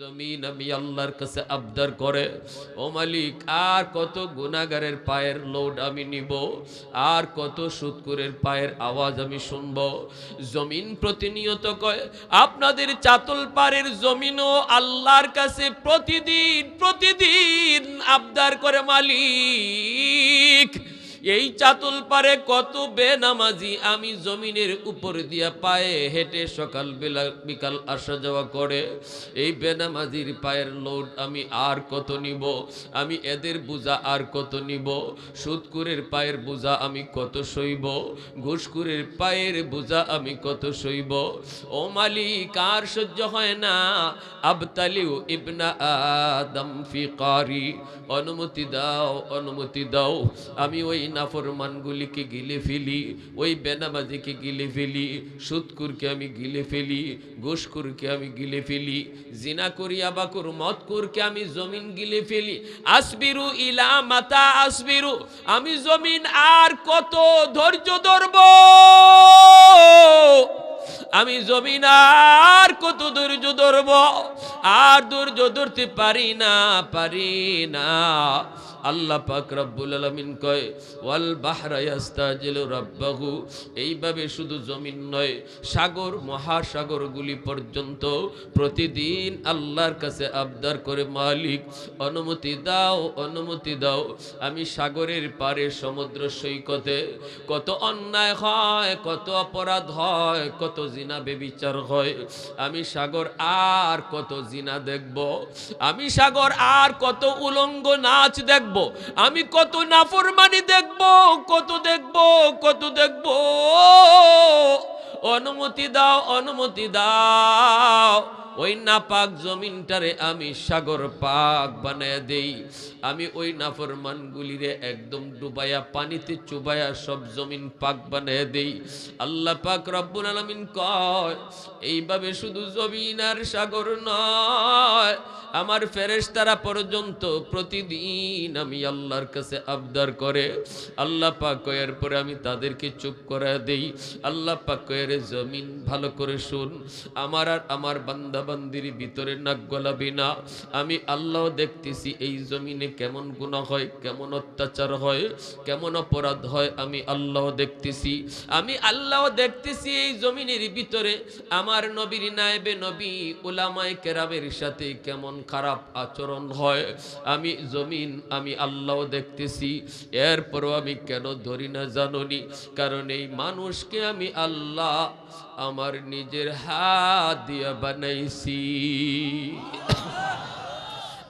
জমিন আমি আল্লাহর কাছে আবদার করে, ও মালিক, আর কত গুনাগারের পায়ের লোড আমি নিব? আর কত সুৎকুরের পায়ের আওয়াজ আমি শুনব? জমিন প্রতিনিয়ত কয়, আপনাদের চাতল পাড়ের জমিনও আল্লাহর কাছে প্রতিদিন প্রতিদিন আবদার করে মালিক। এই চাতুল পারে কত বেনামাজি, আমি জমিনের উপর দিয়া পায়ে হেঁটে সকাল বেলা বিকাল আসা যাওয়া করে। এই বেনামাজির পায়ের লোড আমি আর কত নিব? আমি এদের বোঝা আর কত নিব? সুদকুরের পায়ের বোঝা আমি কত সইব? ঘুষকুরের পায়ের বোঝা আমি কত সইব? ও মালিক, আর সহ্য হয় না। আবতালিউ ইবনা আদম ফিকারি অনুমতি দাও অনুমতি দাও। আমি ওই নাফরমানগুলিকে গিলে ফেলি, ওই বেনামাজিকে গিলে ফেলি, সুৎকুরকে আমি গিলে ফেলি ঘুষকুরকে আমি গিলে ফেলি, জিনা করি আবাকুর মতকুরকে আমি জমিন গিলে ফেলি। আসবিরু ইলা মাতা আসবিরু, আমি জমিন আর কত ধৈর্য ধরব? আমি জমিন আর কত ধৈর্য ধরব? আর ধৈর্য ধরতে পারি না পারি না। আল্লাহ পাক রব্বুল আলামিন কয়, ওয়াল বাহরা ইয়াস্তাজিলু রাব্বাহু এইভাবে শুধু জমিন নয়, সাগর, মহাসাগরগুলি পর্যন্ত প্রতিদিন আল্লাহর কাছে আবদার করে, মালিক, অনুমতি দাও অনুমতি দাও, আমি সাগরের পারে সমুদ্র সৈকতে কত অন্যায় হয়, কত অপরাধ হয়, কত জিনা বেবিচার হয়, আমি সাগর আর কত জিনা দেখব, আমি সাগর আর কত উলঙ্গ নাচ দেখব আমি কত নাফরমানি দেখব কত দেখব কত দেখব। অনুমতি দাও অনুমতি দাও। ওই নাপাক জমিনটারে আমি সাগর পাক বানায় দেই। আমি ওই নাফরমানগুলিরে একদম ডুবায়া, পানিতে চুবায়া সব জমিন পাক বানায় দেই। আল্লাহ পাক রব্বুল আলামিন কয়, এইভাবে শুধু জমিন আর সাগর নয়, আমার ফেরেশতারা পর্যন্ত প্রতিদিন আমি আল্লাহর কাছে আবদার করে। আল্লাহ পাক কয়ের পরে আমি তাদেরকে চুপ করে দেই। আল্লাহ পাক কয়ের জমিন, ভালো করে শুন। আমার আর আমার বান্দা বান্দির ভিতরে নাক গলাবি না। আমি আল্লাহ দেখতেছি এই জমিনে কেমন গুনাহ হয়, কেমন অত্যাচার হয়, কেমন অপরাধ হয়, আমি আল্লাহ দেখতেছি। আমি আল্লাহ দেখতেছি এই জমিনের ভিতরে আমার নবীর নায়েবে নবী, উলামায়ে কেরামের সাথে কেমন খারাপ আচরণ হয়। আমি জমিন, আমি আল্লাহ দেখতেছি। এরপরও আমি কেন ধরি না জাননি? কারণ এই মানুষকে আমি আল্লাহ আমার নিজের হাত দিয়ে বানাইছি।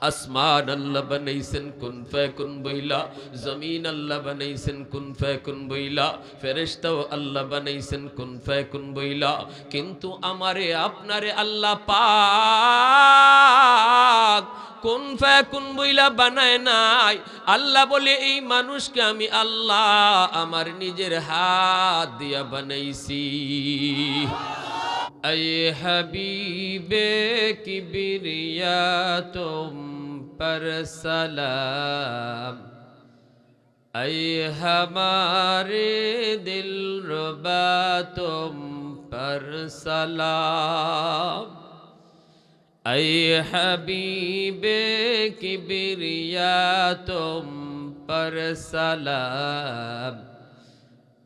আসমান আল্লাহ বানাইছেন, কুন ফায়াকুন বইলা? জমিন আল্লাহ বানাইছেন, কুন ফায়াকুন বইলা? ফেরেশতাও আল্লাহ বানাইছেন, কুন ফায়াকুন বইলা? কিন্তু আমারে, আপনারে আল্লাহ পাক কোন ফ্যাকুন বইলা বানায় নাই। আল্লাহ বলে, এই মানুষকে আমি আল্লাহ আমার নিজের হাত দিয়া বানাইছি। اے حبیب کبریا تم پر তোম اے ہمارے دل দিল রবা তোম سلام اے حبیب کبریا تم پر سلام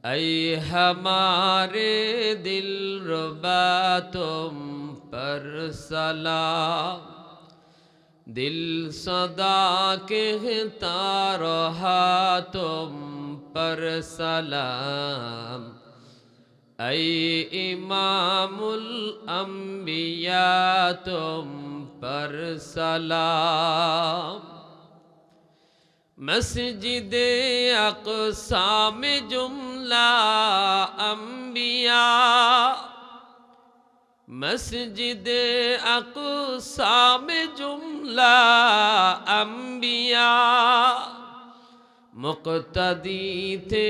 اے ہمارے دل ربا تم پر سلام دل صدا کہتا رہا تم پر سلام اے امام الانبیاء تم پر سلام مسجد اقسام جملہ انبیاء مسجد اقسام جملہ انبیاء মুক্তদিতে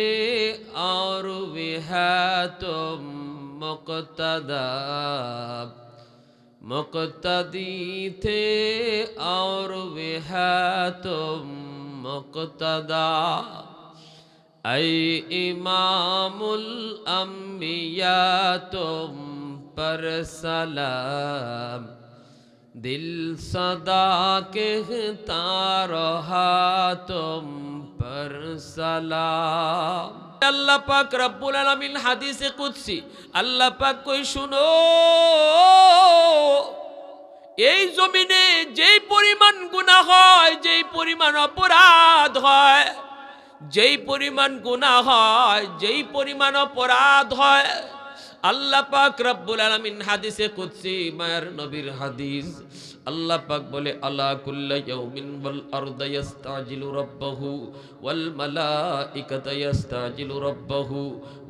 আর বিহাত মুক্তদা মুক্তদিতে আর বিহাত মুক্তদা أي إمام الأنبياء تم پر سلام دل صدا کہتا رہا تم সালাম। আল্লাহ পাক রব্বুল আলামিন হাদিসে কুদসি। আল্লাহ পাক কই, শুনো, এই জমিনে যেই পরিমাণ গুণা হয়, যেই পরিমাণ অপরাধ হয়, যেই পরিমাণ গুণা হয়, যেই পরিমাণ অপরাধ হয়, আল্লাহ পাক রব্বুল আলামিন হাদিসে কুদসি। মায়ের নবীর হাদিস। আল্লাহ পাক বলে, আলা কুল্লা ইয়াউমিন ওয়াল আরদা ইস্তাজিলু রাব্বাহু ওয়াল মালাইকাতা ইস্তাজিলু রাব্বাহু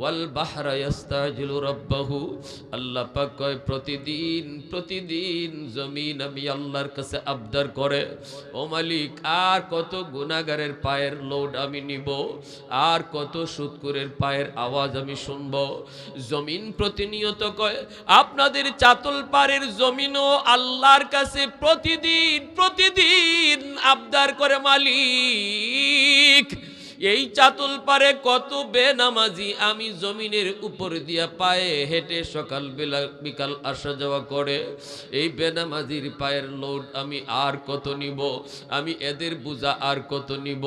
ওয়াল বাহরা ইস্তাজিলু রাব্বাহু। আল্লাহ পাক কয়, প্রতিদিন প্রতিদিন জমিন আমি আল্লাহর কাছে আবদার করে, ও মালিক, আর কত গুনাহগারের পায়ের লোড আমি নিব, আর কত সুৎকুরের পায়ের আওয়াজ আমি শুনব? জমিন প্রতিনিয়ত কয়, আপনাদের চাতল পাড়ের জমিনও আল্লাহর কাছে প্রতিদিন প্রতিদিন আবদার করে মালিক। এই চাতুল পারে কত বেনামাজি, আমি জমিনের উপর দিয়া পায়ে হেঁটে সকাল বেলা বিকাল আসা যাওয়া করে। এই বেনামাজির পায়ের লোড আমি আর কত নিব? আমি এদের বোঝা আর কত নিব?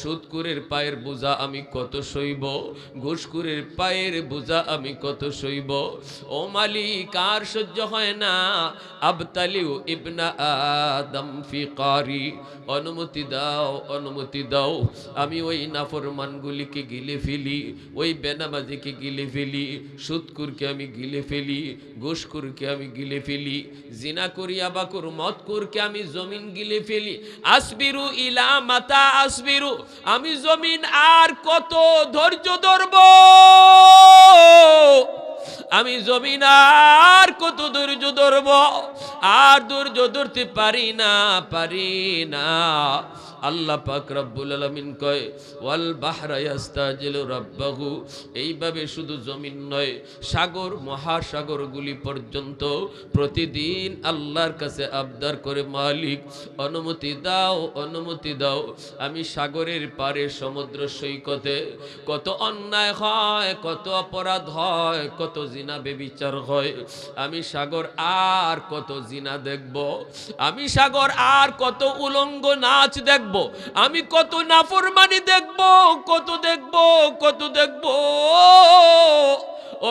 সুদকুরের পায়ের বোঝা আমি কত সইব? ঘুষকুরের পায়ের বোঝা আমি কত সইব? ও মালিক, আর সহ্য হয় না। আবতালিউ ইবনা আদম ফিকারি অনুমতি দাও অনুমতি দাও। আমি ওই নাফরমানগুলিকে গিলে ফেলি, ওই বেনামাজিকে গিলে ফেলি, সুৎকুরকে আমি গিলে ফেলি ঘুষকুরকে আমি গিলে ফেলি, জিনা করি আবাকুর মতকুরকে আমি জমিন গিলে ফেলি। আসবিরু ইলা মাতা আসবিরু, আমি জমিন আর কত ধৈর্য ধরব? আমি জমিন আর কত ধৈর্য ধরব? আর ধৈর্য ধরতে পারি না পারি না। আল্লাহ পাক রব্বুল আলামিন কয়, ওয়াল বাহরা ইয়াস্তাজিলু রাব্বাহু এইভাবে শুধু জমিন নয়, সাগর, মহাসাগরগুলি পর্যন্ত প্রতিদিন আল্লাহর কাছে আবদার করে, মালিক, অনুমতি দাও অনুমতি দাও, আমি সাগরের পারে সমুদ্র সৈকতে কত অন্যায় হয়, কত অপরাধ হয়, কত জিনা বেবিচার হয়, আমি সাগর আর কত জিনা দেখব, আমি সাগর আর কত উলঙ্গ নাচ দেখব আমি কত নাফরমানি দেখব কত দেখব কত দেখব।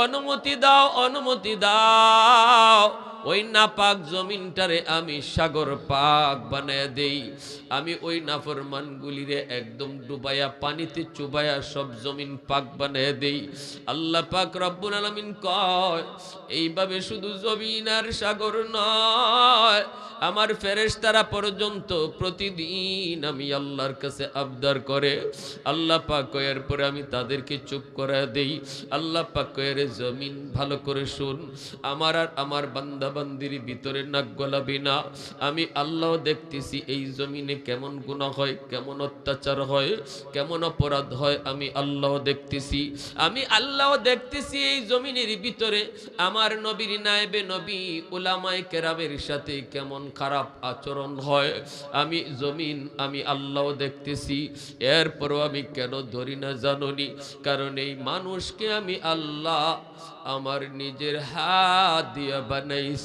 অনুমতি দাও অনুমতি দাও। ওই নাপাক জমিনটারে আমি সাগর পাক বানায় দেই। আমি ওই নাফরমানগুলিরে একদম ডুবাইয়া, পানিতে চুবাইয়া সব জমিন পাক বানায় দেই। আল্লাহ পাক রব্বুল আলামিন কয়, এইভাবে শুধু জমিন আর সাগর নয়, আমার ফেরেশতারা পর্যন্ত প্রতিদিন আমি আল্লাহর কাছে আবদার করে। আল্লাহ পাক কয়ের পরে আমি তাদেরকে চুপ করে দেই। আল্লাহ পাক কয়ের জমিন ভালো করে শুন। আমার আর আমার বান্দা বান্দির ভিতরে নাক গলাবি না। আমি আল্লাহ দেখতেছি, এই জমিনে কেমন গুণা হয়, কেমন অত্যাচার হয়, কেমন অপরাধ হয়, আমি আল্লাহ দেখতেছি। আমি আল্লাহ দেখতেছি এই জমিনের ভিতরে আমার নবীর নায়েবে নবী উলামায়ে কেরামের সাথে কেমন খারাপ আচরণ হয়। আমি জমিন আমি আল্লাহ দেখতেছি, এরপরও আমি কেন ধরি না জাননি। কারণ এই মানুষকে আমি আল্লাহ আমার নিজের হাত দিয়ে বানাইছি।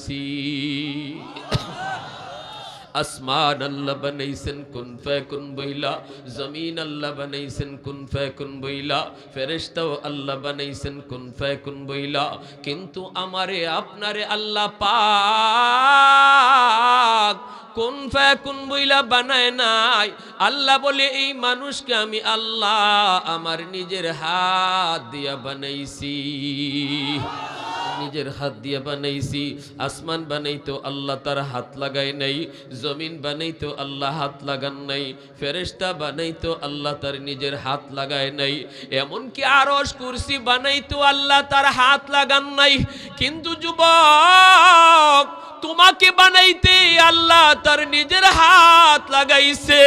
আসমান আল্লাহ বানাইছেন কুন ফায়াকুন বইলা জমিন আল্লাহ বানাইছেন কুন ফায়াকুন বইলা ফেরেশতাও আল্লাহ বানাইছেন কুন ফায়াকুন বইলা কিন্তু আমারে আপনারে আল্লাহ পাক কোন ফায়াকুন বইলা বানায় নাই আল্লাহ বলে এই মানুষকে আমি আল্লাহ আমার নিজের হাত দিয়া বানাইছি নিজের হাত দিয়ে বানাইছি। আসমান বানাইতো আল্লাহ তার হাত লাগায় নাই, জমিন বানাইতো আল্লাহ হাত লাগান নাই, ফেরেশতা বানাইতো আল্লাহ তার নিজের হাত লাগায় নাই। এমনকি আরস কুরসি বানাইতো আল্লাহ তার হাত লাগান নাই। কিন্তু যুবক, তোমাকে বানাইতে আল্লাহ তার নিজের হাত লাগাইছে।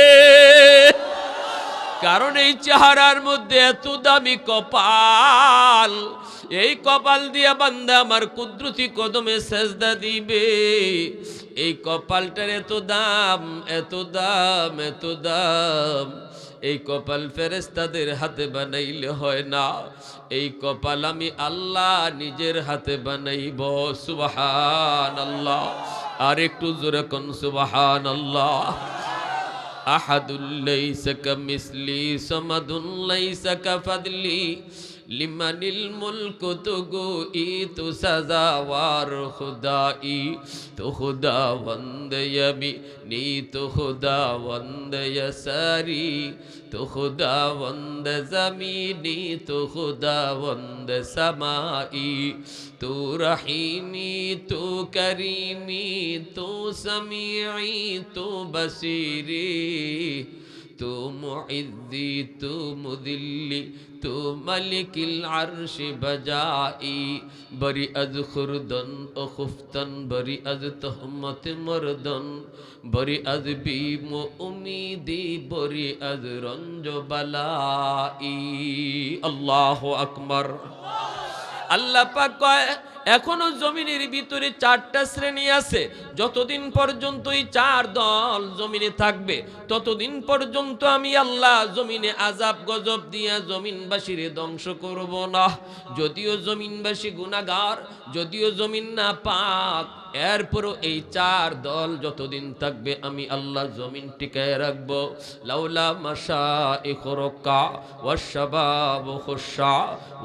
কারণ এই চেহারার মধ্যে এত দামি কপাল। এই কপাল দিয়া বান্দা আমার কুদরতি কদমে সেজদা দিবে। এই কপালটার এত দাম এত দাম এত দাম। এই কপাল ফেরেস্তাদের হাতে বানাইলে হয় না। এই কপাল আমি আল্লাহ নিজের হাতে বানাইব সুবাহান আল্লাহ আর একটু জোরে কোন সুবাহান আল্লাহ أحد ليس كمثلي صمد ليس كفضلي. লিমানিল মুলকু তুগু ই তু সাজাওয়ার খুদাই তো খুদা বন্দয়বি নি তো খুদা বন্দয়সারি তো খুদা বন্দ জমিনি, তো খুদা বন্দ সমাই তু রহিমি, তু করিমি, তু সমিঈ, তু বসিরি, তু মুইদ্দি তু মুদিল্লি তু মালিকিল আরশ বজাই বরি আজ খুরদন ও খুফতন বরি আজ তহমত মরদন বরি আজ বিম উমিদি বরি আজ রঞ্জ বালাই আল্লাহ আকবর আল্লাহ পাক কয় এখনও জমিনের ভিতরে চারটা শ্রেণি আছে। যতদিন পর্যন্ত এই চার দল জমিনে থাকবে, ততদিন পর্যন্ত আমি আল্লাহ জমিনে আজাব গজব দিয়া জমিনবাসীরে ধ্বংস করব না। যদিও জমিনবাসী গুনাগার যদিও জমিন না পাক এরপরও এই চার দল যতদিন থাকবে আমি আল্লাহ জমিন টিকায় রাখব। লাউলা মাসা ইখরকা ওয়াশাবাব খুশা,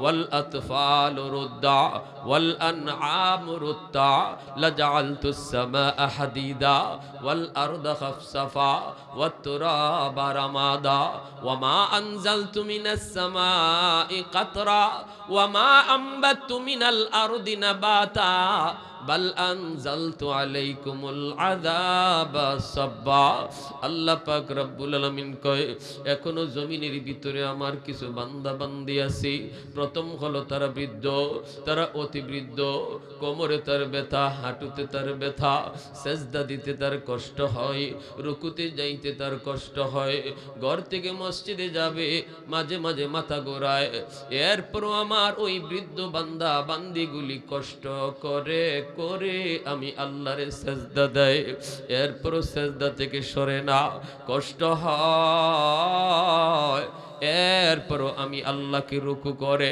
ওয়াল আতফাল রুদ্দা, ওয়াল الأنعام رتع لجعلت السماء حديدا والأرض خفصفا والتراب رمادا وما أنزلت من السماء قطرا وما أنبت من الأرض نباتا বাল আনজালতু আলাইকুমুল আযাবা সাব্বা। আল্লাহ পাক রব্বুল আলামিন কয়, এখনও জমিনের ভিতরে আমার কিছু বান্দা বান্দি আছে। প্রথম হলো তারা বৃদ্ধ, তারা অতি বৃদ্ধ কোমরে তার ব্যথা, হাঁটুতে তার ব্যথা, সেজদা দিতে তার কষ্ট হয়, রুকুতে যাইতে তার কষ্ট হয়, ঘর থেকে মসজিদে যাবে, মাঝে মাঝে মাথা গোড়ায় এরপরও আমার ওই বৃদ্ধ বান্দা বান্দিগুলি কষ্ট করে করে আমি আল্লাহরে সেজদা দেয় এরপরও সেজদা থেকে সরে না, কষ্ট হয়। এরপরও আমি আল্লাহকে রুকু করে,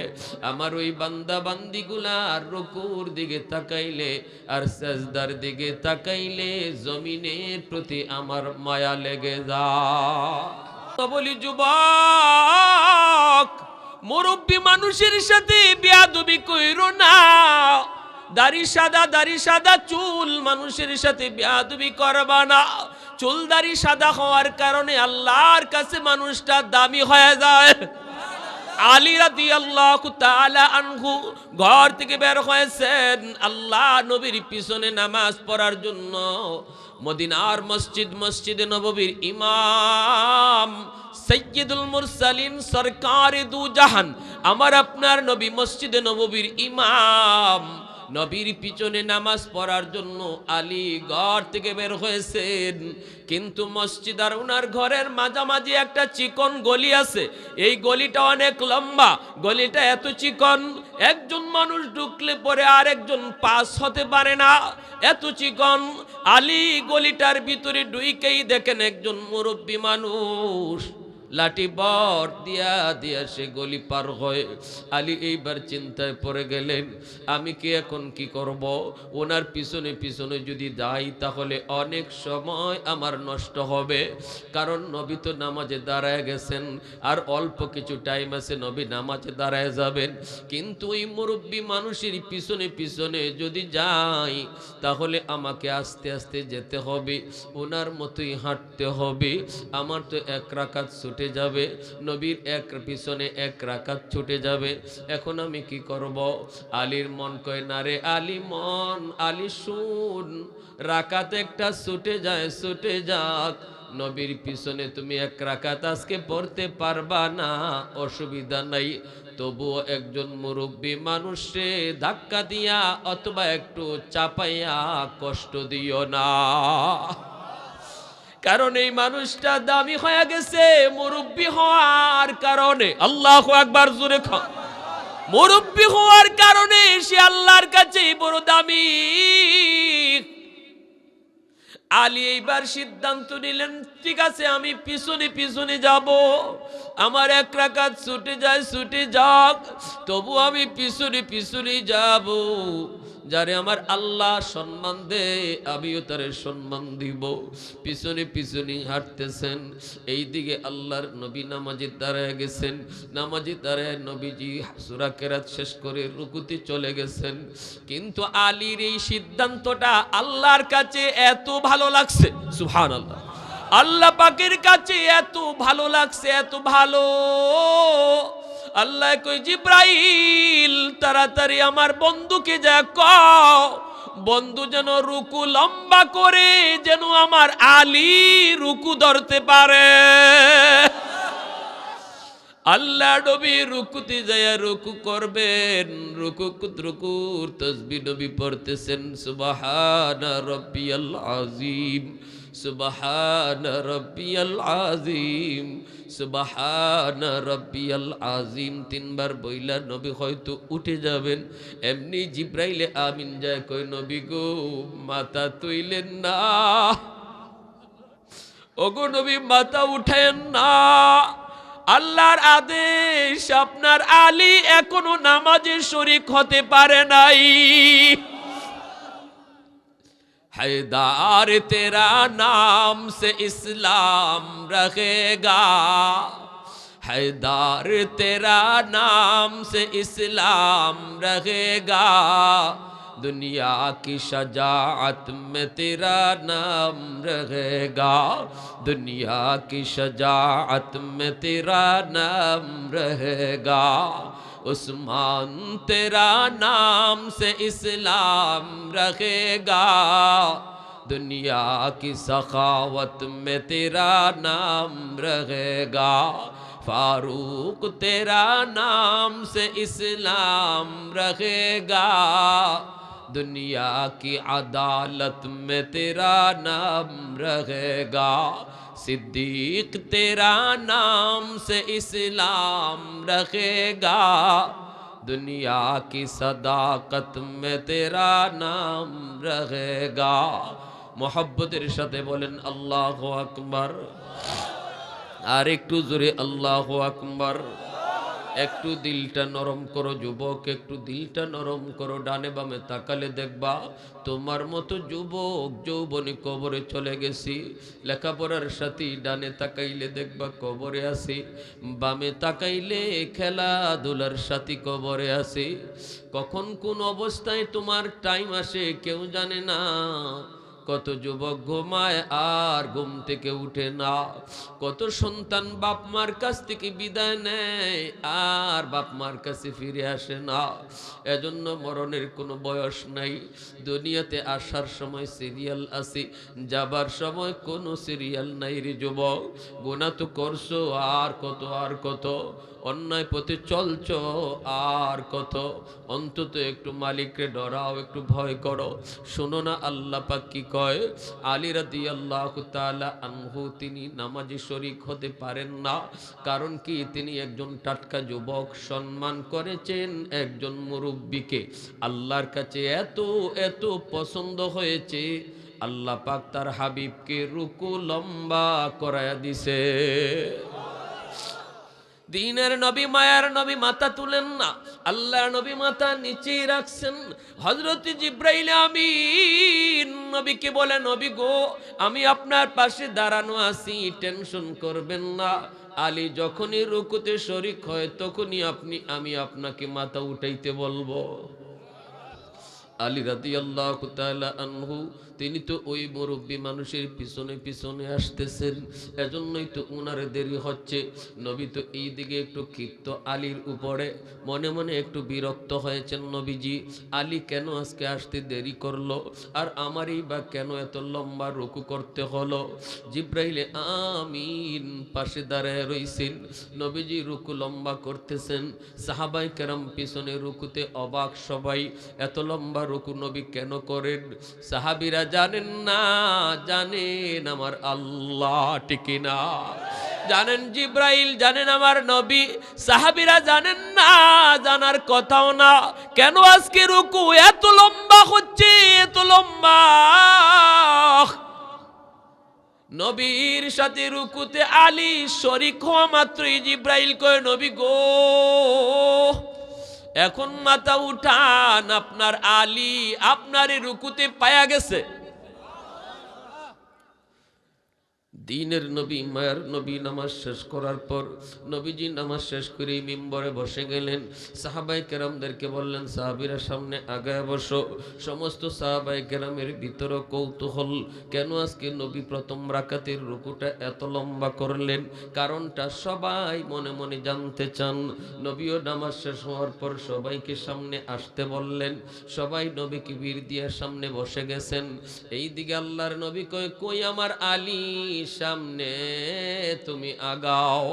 আমার ওই বান্দা বান্দিগুলা রুকুর দিকে তাকাইলে আর সেজদার দিকে তাকাইলে জমিনের প্রতি আমার মায়া লেগে যা বলি, যুবক, মুরব্বী মানুষের সাথে বিয়াদবি কইরো না। দাড়ি সাদা দাড়ি সাদা, চুল মানুষের সাথে বিয়াদবি করবা না। চুল দাড়ি সাদা হওয়ার কারণে আল্লাহর কাছে মানুষটা দামি হয়ে যায়। আলী রাদি আল্লাহ আনহু ঘর থেকে বের হয়েছেন আল্লাহ নবীর পিছনে নামাজ পড়ার জন্য। মদিনার মসজিদ, মসজিদে নববীর ইমাম সৈয়দুল মুরসালিন সরকার দু জাহান আমার আপনার নবী মসজিদে নববীর ইমাম নবীর পিছনে নামাজ পড়ার জন্য আলী ঘর থেকে বের হয়েছেন। কিন্তু মসজিদ আর ওনার ঘরের মাঝামাঝি একটা চিকন গলি আছে। এই গলিটা অনেক লম্বা। গলিটা এত চিকন, একজন মানুষ ঢুকলে পরে আর একজন পাস হতে পারে না। এত চিকন, আলী গলিটার ভিতরে ডুইকেই দেখেন একজন মুরব্বী মানুষ। লাঠি বর দিয়া দিয়া সে গলি পার হয়ে আলী এইবার চিন্তায় পড়ে গেলেন, আমি কি এখন কি করব? ওনার পিছনে পিছনে যদি যাই তাহলে অনেক সময় আমার নষ্ট হবে। কারণ নবী তো নামাজে দাঁড়ায় গেছেন, আর অল্প কিছু টাইম আছে নবী নামাজে দাঁড়ায় যাবেন। কিন্তু ওই মুরব্বী মানুষের পিছনে পিছনে যদি যাই, তাহলে আমাকে আস্তে আস্তে যেতে হবে, ওনার মতোই হাঁটতে হবে। আমার তো এক রাকাত ছুটে যাবে। নবীর এক পিছনে এক রাকাত ছুটে যাবে। এখন আমি কি করব? আলীর মন কয়, না রে আলী মন, আলী শুন। রাকাত একটা ছুটে যায়, ছুটে যাক। নবীর পিছনে তুমি এক রাকাত আজকে পড়তে পারবা না। অসুবিধা নাই। তবুও একজন মুরব্বী মানুষে ধাক্কা দিয়া অথবা একটু চাপাইয়া কষ্ট দিও না। কারণ এই মানুষটা দামি হয়ে গেছে, মুরব্বী হওয়ার কারণে। আল্লাহ একবার জোরে খান মুরব্বী হওয়ার কারণে সে আল্লাহর কাছে বড় দামি। আলী এইবার সিদ্ধান্ত নিলেন, ঠিক আছে, আমি পিছনে পিছনে যাব। আমার এক রাকাত ছুটে যায়, ছুটে যাক, তবু আমি পিছনে পিছনে যাব। যারে আমার আল্লাহ সম্মান দে, আমিও তারে সম্মান দিব। পিছনে পিছনে হাঁটতেছেন এই দিকে আল্লাহর নবী নামাজি দাঁড়ায় গেছেন নামাজি দাঁড়ায় নবীজি সুরা কেরাত শেষ করে রুকুতি চলে গেছেন। কিন্তু আলীর এই সিদ্ধান্তটা আল্লাহর কাছে এত ভালো লাগছে সুহান আল্লাহ আল্লাহ পাকের কাছে এত ভালো লাগছে, এত ভালো। আল্লাহ কই জিব্রাইল, তাড়াতাড়ি আমার বন্ধুকে যা কও। বন্ধু যেন রুকু লম্বা করে, যেন আমার আলী রুকু ধরতে পারে। আল্লাহ নবী রুকুতে যায় রুকু করবেন। রুকু রুকুর তসবি নবী পড়তেছেন, সুবহান রব্বিয়াল আজিম সুবহান রব্বিয়াল আজিম সুবহান রব্বিয়াল আজিম তিনবার বইলা নবী হয়তো উঠে যাবেন। এমনি জিব্রাইলে আমিন যায় কই নবী গো, মাথা তুইলেন না। ওগো নবী, মাথা উঠেন না। আল্লাহর আদেশ, আপনার আলী এখনও নামাজের শরিক হতে পারে নাই। حیدار تیرا نام سے اسلام رہے گا۔ حیدار تیرا نام سے اسلام رہے گا۔ دنیا کی شجاعت میں تیرا نام رہے گا۔ دنیا کی شجاعت میں تیرا نام رہے گا۔ عثمان تیرا نام سے اسلام رکھے گا۔ دنیا کی سخاوت میں تیرا نام رہے گا۔ فاروق تیرا نام سے اسلام رہے گا۔ دنیا کی عدالت میں تیرا نام رہے گا۔ صدیق تیرا نام سے اسلام رکھے گا۔ دنیا کی صداقت میں تیرا نام رہے گا۔ محبت رشتے بولن اللہ اکبر۔ আর একটু জোরে اللہ আকবর একটু দিলটা নরম করো, যুবক, একটু দিলটা নরম করো, ডানে বামে তাকালে দেখবা তোমার মতো যুবক যৌবনী কবরে চলে গেছি। লেখাপড়ার সাথী ডানে তাকাইলে দেখবা কবরে আসি বামে তাকাইলে খেলাধুলার সাথী কবরে আসি কখন কোন অবস্থায় তোমার টাইম আসে কেউ জানে না। কত যুবক ঘুমায় আর ঘুম থেকে উঠে না। কত সন্তান বাপ মার কাছ থেকে বিদায় নেয় আর বাপ মার কাছে ফিরে আসে না। এজন্য মরণের কোনো বয়স নাই। দুনিয়াতে আসার সময় সিরিয়াল আছে, যাবার সময় কোনো সিরিয়াল নাই রে যুবক। গোনা তো করছ আর কত আর কত। অন্যায় পথে চলছ আর কত। অন্তত একটু মালিককে ডরাও, একটু ভয় করো। শোনো না, আল্লাহ পাক কি কয়, আলী রাদি আল্লাহ আনহু, তিনি নামাজি শরিক হতে পারেন না, কারণ কি তিনি একজন টাটকা যুবক, সম্মান করেছেন একজন মুরব্বীকে। আল্লাহর কাছে এত এত পছন্দ হয়েছে, আল্লাহ পাক তার হাবিবকে রুকু লম্বা করায়া দিছে। দিনের নবী, মায়ার নবী মাথা তুলেন না। আল্লাহর নবী মাথা নিচেই রাখছেন। হজরত জিব্রাইল আমি নবীকে বলে, নবী গো, আমি আপনার পাশে দাঁড়ানো আছি, টেনশন করবেন না। আলী যখনই রুকুতে শরিক হয়, তখনই আপনি, আমি আপনাকে মাথা উঠাইতে বলব। আলী রাদি আল্লাহ আনহু, তিনি তো ওই মুরব্বী মানুষের পিছনে পিছনে আসতেছেন। এজন্যই তো উনার দেরি হচ্ছে। নবী তো এই দিকে একটু ক্ষিপ্ত আলীর উপরে, মনে মনে একটু বিরক্ত হয়েছেন নবীজি। আলী, কেন আজকে আসতে দেরি করল? আর আমারই বা কেন এত লম্বা রুকু করতে হলো? জিব্রাইলে আমিন পাশে দাঁড়ায় রইছেন। নবীজি রুকু লম্বা করতেছেন। সাহাবাই কেরাম পিছনে রুকুতে অবাক সবাই, এত লম্বা রুকু নবী কেন করেন? সাহাবিরা জানেন না, জানেন আমার আল্লাহ টিকি না। জানেন জিব্রাইল, জানেন আমার নবী। সাহাবিরা জানেন না, জানার কথাও না। কেন আজকে রুকু এত লম্বা হচ্ছে, এত লম্বা? নবীর সাথে রুকুতে আলী শরিক হওয়া মাত্রই জিব্রাইল কয়, নবী গো এখন মাথা উঠান আপনার আলী আপনার রুকুতে পায়া গেছে। দিনের নবী, মায়ের নবী নামাজ শেষ করার পর নবীজি নামাজ শেষ করে মিম্বরে বসে গেলেন। সাহাবাই কেরামদেরকে বললেন, সাহাবিরা সামনে আগায় বসো। সমস্ত সাহাবাই কেরামের ভিতরে কৌতূহল। কেন আজকে নবী প্রথম রাকাতের রুকুটা এত লম্বা করলেন? কারণটা সবাই মনে মনে জানতে চান। নবীও নামাজ শেষ হওয়ার পর সবাইকে সামনে আসতে বললেন। সবাই নবীকে বীর দিয়ে সামনে বসে গেছেন। এই দিকে আল্লাহর নবী কয়, কই আমার আলী? সামনে তুমি আগাও।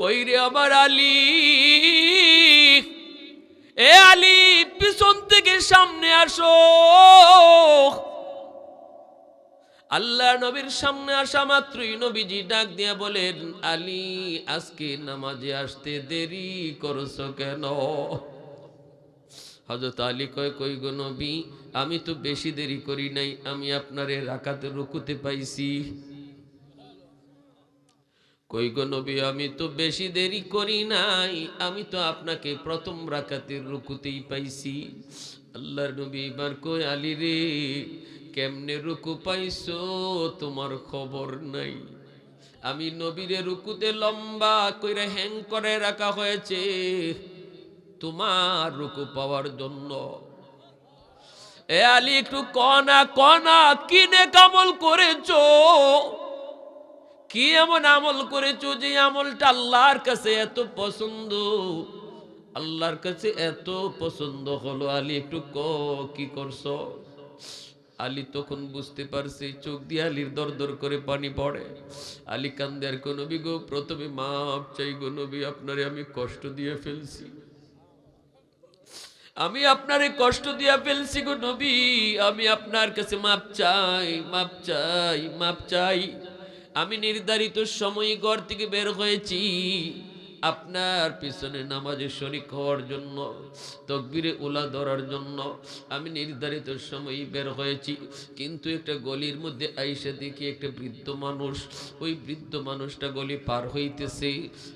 কই রে আমার আলী, এ আলী, পিছন থেকে সামনে আসো। আল্লাহ নবীর সামনে আসা মাত্রই নবীজি ডাক দিয়া বলেন, আলী, আজকে নামাজে আসতে দেরি করছ কেন? হজরত আলী কয়, কই গো নবী, আমি তো বেশি দেরি করি নাই, আমি আপনারে রাখাতে রুকুতে পাইছি। কই গো নবী, আমি তো বেশি দেরি করি নাই, আমি তো আপনাকে প্রথম রাকাতের রুকুতেই পাইছি। আল্লাহর নবী এবার কই আলী রে, কেমনে রুকু পাইছো? তোমার খবর নাই। আমি নবীরে রুকুতে লম্বা কইরা হ্যাং করে রাখা হয়েছে। তোমার রুকু পাওয়ার জন্য। এ আলী একটু কনা কনা কিনে কামল করেছ? কি এমন আমল করেছ যে আমলটা আল্লাহর কাছে এত পছন্দ? আল্লাহর কাছে এত পছন্দ হলো। আলী একটু ক, কি করছ? আলী তখন বুঝতে পারছে, চোখ দিয়ে আলীর দর দর করে পানি পড়ে। আলী কান্দে, আর কোনো গো, প্রথমে মাপ চাই গো নবী, আপনারে আমি কষ্ট দিয়ে ফেলছি। আমি আপনারে কষ্ট দিয়া ফেলছি গো নবী। আমি আপনার কাছে মাপ চাই মাপ চাই মাপ চাই। আমি নির্ধারিত সময় ঘর থেকে বের হয়েছি। আপনার পিছনে নামাজে শরিক হওয়ার জন্য, তকবিরে উলা ধরার জন্য আমি নির্ধারিত সময় বের হয়েছি। কিন্তু একটা গলির মধ্যে আইসে দেখি একটা বৃদ্ধ মানুষ, ওই বৃদ্ধ মানুষটা গলি পার হইতেছে।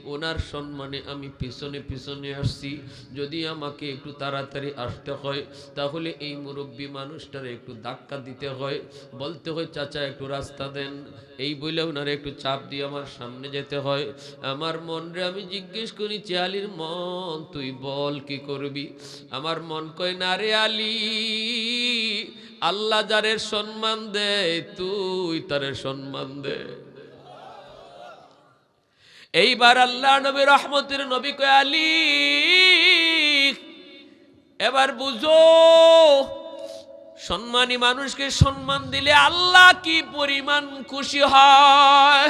ওনার সম্মানে আমি পিছনে পিছনে আসছি। যদি আমাকে একটু তাড়াতাড়ি আসতে হয়, তাহলে এই মুরব্বী মানুষটার একটু ধাক্কা দিতে হয়। বলতে হয়, চাচা, একটু রাস্তা দেন। এই বলে ওনারা একটু চাপ দিয়ে আমার সামনে যেতে হয়। আমার মনরে আমি জিজ্ঞেস করি চেয়ালির মন তুই বল, কি করবি? আমার মন কয়, না রে আলী, আল্লাহ যারের সম্মান দে তুই তারে সম্মান দে। এইবার আল্লাহ নবী রহমতের নবী কয়, আলী, এবার বুঝো, সম্মানী মানুষকে সম্মান দিলে আল্লাহ কি পরিমাণ খুশি হয়?